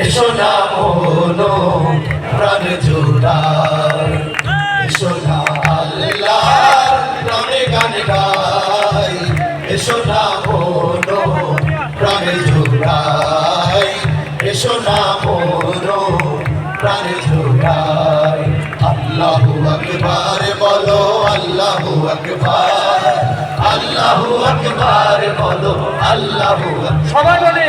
এসো না মনো প্রাণ জোড়াই এসো না আল্লাহ প্রাণে গান এসো না মনো প্রাণ এসো না মনো প্রাণ জোড়াই। আল্লাহু আকবার বলো, আল্লাহু আকবার। আল্লাহু আকবার বলো, আল্লাহু সবাই বলে।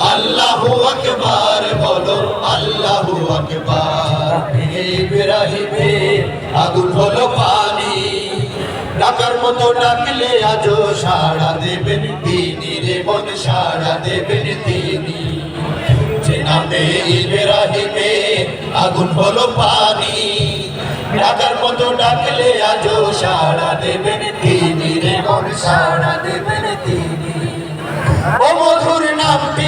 আল্লাহু আকবার, বলো আল্লাহু আকবার। ইব্রাহিমে আগুন হলো পানি। ডাকার মতো ডাকলে আজও সাড়া দেবেন তিনি রে, মন সাড়া দেবেন তিনি। যে নামে ইব্রাহিমে আগুন হলো পানি। ডাকার মতো ডাকলে আজও সাড়া দেবেন তিনি রে, মন সাড়া দেবেন মধুর নামটি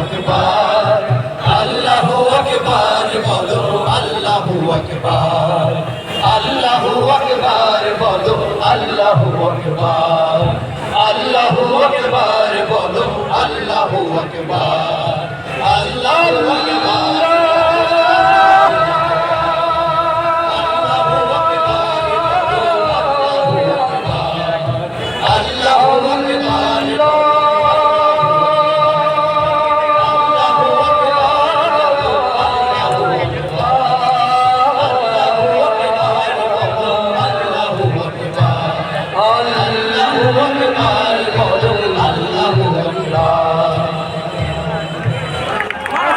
আকবার, আল্লাহু আকবার বলো, আল্লাহু আকবার আল্লাহু আকবার বলো, আল্লাহু আকবার আল্লাহু আকবার বলো, আল্লাহু আকবার।